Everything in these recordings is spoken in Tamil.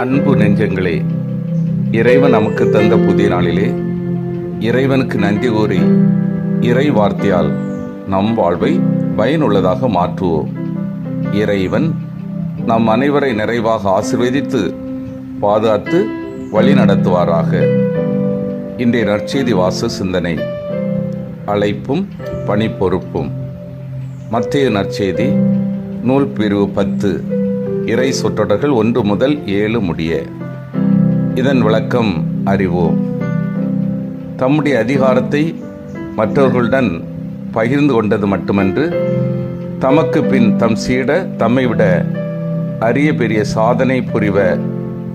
அன்பு நெஞ்சங்களே இறைவன் நமக்கு தந்த புதிய நாளிலே இறைவனுக்கு நன்றி கூறி இறை வார்த்தையால் நம் வாழ்வை பயனுள்ளதாக மாற்றுவோம். இறைவன் நம் அனைவரை நிறைவாக ஆசிர்வதித்து பாதுகாத்து வழி நடத்துவாராக. இன்றைய நற்செய்தி வாச சிந்தனை அழைப்பும் பணிப்பொறுப்பும். மத்திய நற்செய்தி நூல் பிரிவு பத்து இறை சொற்றொடர்கள் ஒன்று முதல் ஏழு முடிய. இதன் விளக்கம் அறிவோம். தம்முடைய அதிகாரத்தை மற்றவர்களுடன் பகிர்ந்து கொண்டது மட்டுமன்று தமக்கு பின் தம் சீட தம்மை விட அரிய பெரிய சாதனை புரிவ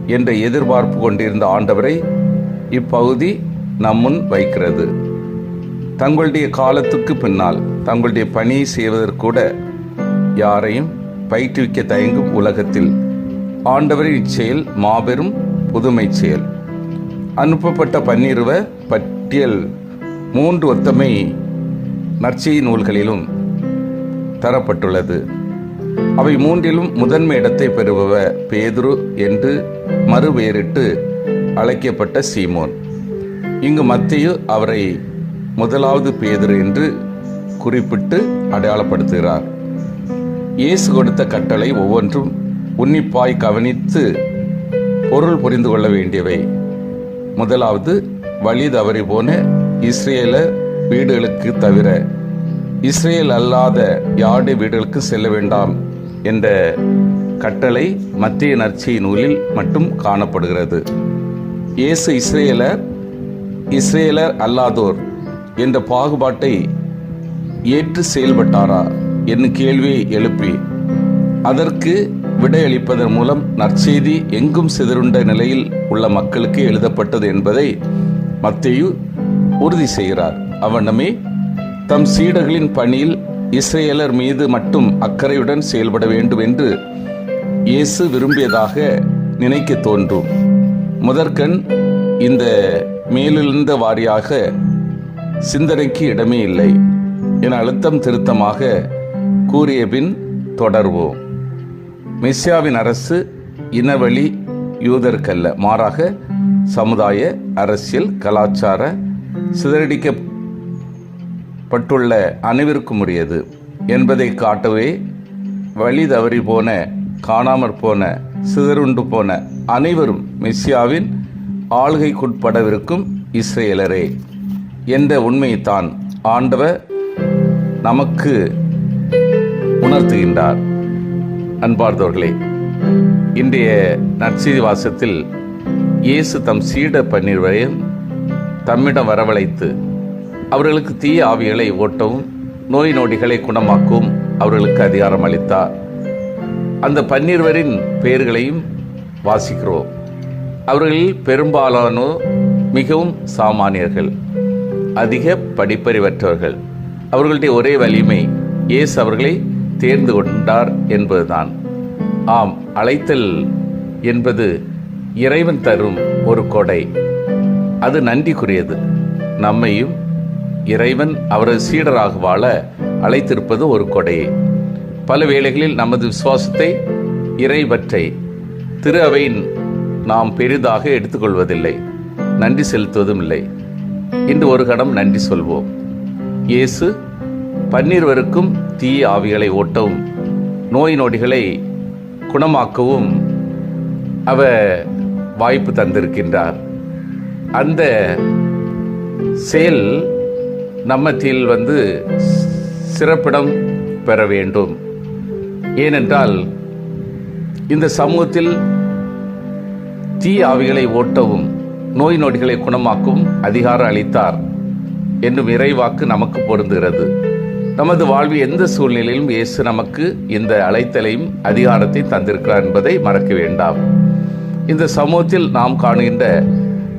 என்ற எதிர்பார்ப்பு கொண்டிருந்த ஆண்டவரை இப்பகுதி நம்முன் வைக்கிறது. தங்களுடைய காலத்துக்கு பின்னால் தங்களுடைய பணி செய்வதற்கூட யாரையும் பயிற்றுவிக்க தயங்கும் உலகத்தில் ஆண்டவரின் இச்செயல் மாபெரும் புதுமை செயல். அனுப்பப்பட்ட பன்னிருவ பட்டியல் மூன்று ஒத்தமை நற்செய்தி நூல்களிலும் தரப்பட்டுள்ளது. அவை மூன்றிலும் முதன்மை இடத்தை பெறுபவ பேதுரு என்று மறுவேறிட்டு அழைக்கப்பட்ட சீமோன். இங்கு மத்தியு அவரை முதலாவது பேதுரு என்று குறிப்பிட்டு அடையாளப்படுத்துகிறார். இயேசு கொடுத்த கட்டளை ஒவ்வொன்றும் உன்னிப்பாய் கவனித்து பொருள் புரிந்து கொள்ள வேண்டியவை. முதலாவது வழி தவறி போன இஸ்ரேல வீடுகளுக்கு தவிர இஸ்ரேல் அல்லாத யாருடைய வீடுகளுக்கு செல்ல வேண்டாம் என்ற கட்டளை மத்திய நற்செய்தி நூலில் மட்டும் காணப்படுகிறது. இயேசு இஸ்ரேலர் இஸ்ரேலர் அல்லாதோர் என்ற பாகுபாட்டை ஏற்று செயல்பட்டாரா? என்னும் கேள்வியை எழுப்பி. அதற்கு விடையளிப்பதன் மூலம் நற்செய்தி எங்கும் சிதறுண்ட நிலையில் உள்ள மக்களுக்கு எழுதப்பட்டது என்பதை மத்தேயு உறுதி செய்கிறார். அவனமே தம் சீடர்களின் பணியில் இஸ்ரேலர் மீது மட்டும் அக்கறையுடன் செயல்பட வேண்டும் என்று இயேசு விரும்பியதாக நினைக்க தோன்றும். முதற்கண் இந்த மேலெழுந்த வாரியாக சிந்தனைக்கு இடமே இல்லை. என அழுத்தம் திருத்தமாக கூறிய பின் தொடர்வோம். மெஸ்ஸியாவின் அரசு இனவழி யூதர்க்கல்ல மாறாக சமுதாய அரசியல் கலாச்சார சிதறடிக்கப்பட்டுள்ள அனைவருக்கும் உரியது என்பதை காட்டவே வழி தவறி போன காணாமற் போன சிதறுண்டு போன அனைவரும் மெஸ்ஸியாவின் ஆளுகைக்குட்படவிருக்கும் இஸ்ரேலரே. என்ற உண்மையைத்தான் ஆண்டவர் நமக்கு உணர்த்துகின்றார். அன்பார்ந்தவர்களே இன்றைய நற்செய்தி வாசத்தில் இயேசு தம் சீட பன்னிருவரையும் தம்மிடம் வரவழைத்து அவர்களுக்கு தீய ஆவிகளை ஓட்டவும் நோய் நொடிகளை குணமாக்கவும் அவர்களுக்கு அதிகாரம் அளித்தார். அந்த பன்னிருவரின் பெயர்களையும் வாசிக்கிறோம். அவர்களில் பெரும்பாலானோர் மிகவும் சாமானியர்கள் அதிக படிப்பறிவற்றவர்கள். அவர்களுடைய ஒரே வலிமை இயேசு அவர்களை தேர்ந்து கொண்டார் என்பதுதான். ஆம் அழைத்தல் என்பது இறைவன் தரும் ஒரு கொடை. அது நன்றிக்குரியது. நம்மையும் இறைவன் அவரது சீடராக வாழ அழைத்திருப்பது ஒரு கொடையே பல வேளைகளில் நமது விசுவாசத்தை இறைவற்றை திரு அவையின் நாம் பெரிதாக எடுத்துக்கொள்வதில்லை. நன்றி செலுத்துவதும் இல்லை. இன்று ஒரு கடம் நன்றி சொல்வோம். இயேசு பன்னீர்வருக்கும் தீய ஆவிகளை ஓட்டவும் நோய் நொடிகளை குணமாக்கவும் அவ வாய்ப்பு தந்திருக்கின்றார். அந்த செயல் நம்மத்தில் வந்து சிறப்பிடம் பெற வேண்டும். ஏனென்றால் இந்த சமூகத்தில் தீ ஆவிகளை ஓட்டவும் நோய் நொடிகளை குணமாக்கவும் அதிகாரம் அளித்தார் என்னும் இறைவாக்கு நமக்கு பொருந்துகிறது. நமது வாழ்வில் எந்த சூழ்நிலையிலும் இயேசு நமக்கு இந்த அழைத்தலையும் அதிகாரத்தையும் தந்திருக்கிறார் என்பதை மறக்க வேண்டாம். இந்த சமூகத்தில் நாம் காணுகின்ற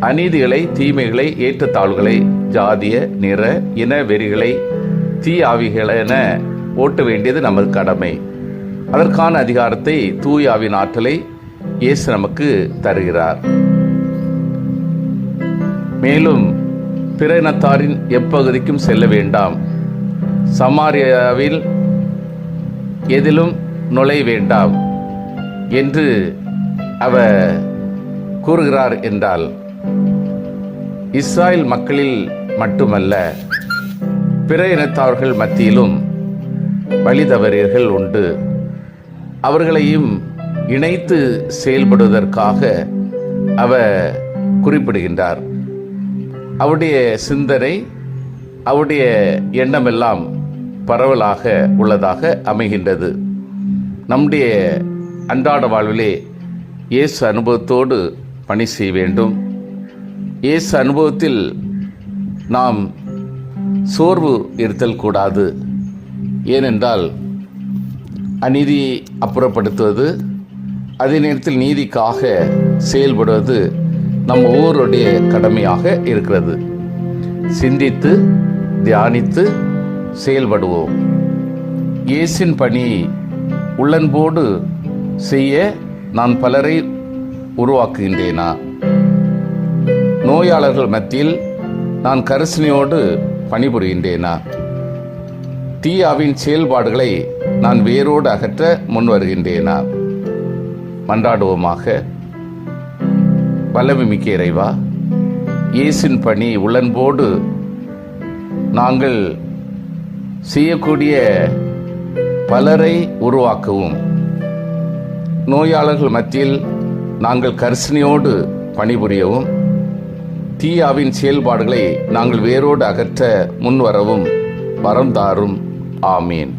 அநீதிகளை தீமைகளை ஏற்றத்தாழ்வுகளை ஜாதிய நிற இன வெறிகளை தீ ஆவிகளை என ஓட்ட வேண்டியது நமது கடமை. அதற்கான அதிகாரத்தை தூய் ஆவின் ஆற்றலை இயேசு நமக்கு தருகிறார். மேலும் பிற இனத்தாரின் எப்பகுதிக்கும் செல்ல வேண்டாம். சமாரியாவில் எதிலும் நுழை வேண்டாம் என்று அவர் கூறுகிறார் என்றால் இஸ்ராயல் மக்களில் மட்டுமல்ல பிற இனத்தவர்கள் மத்தியிலும் வழி தவறியர்கள் உண்டு. அவர்களையும் இணைத்து செயல்படுவதற்காக அவர் குறிப்பிடுகின்றார். அவருடைய சிந்தனை அவருடைய எண்ணமெல்லாம் பரவலாக உள்ளதாக அமைகின்றது. நம்முடைய அன்றாட வாழ்விலே இயேசு அனுபவத்தோடு பணி செய்ய வேண்டும். இயேசு அனுபவத்தில் நாம் சோர்வு இருத்தல் கூடாது. ஏனென்றால் அநீதியை அப்புறப்படுத்துவது அதே நேரத்தில் நீதிக்காக செயல்படுவது நம் ஒவ்வொருடைய கடமையாக இருக்கிறது. சிந்தித்து தியானித்து செயல்படுவோம். இயேசின் பணி உள்ளன்போடு செய்ய நான் பலரை உருவாக்குகின்றேனா? நோயாளர்கள் மத்தியில் நான் கரிசனையோடு பணிபுரிகின்றேனா? தீயாவின் செயல்பாடுகளை நான் வேரோடு அகற்ற முன் வருகின்றேனா மன்றாடுவோமாக. வல்லமிக்க இறைவா இயேசின் பணி உள்ளன்போடு நாங்கள் செய்யக்கூடிய பலரை உருவாக்கவும். நோயாளர்கள் மத்தியில் நாங்கள் கரிசனையோடு பணிபுரியவும் தீயாவின் செயல்பாடுகளை நாங்கள் வேரோடு அகற்ற முன்வரவும் வரம் தாரும். ஆமீன்.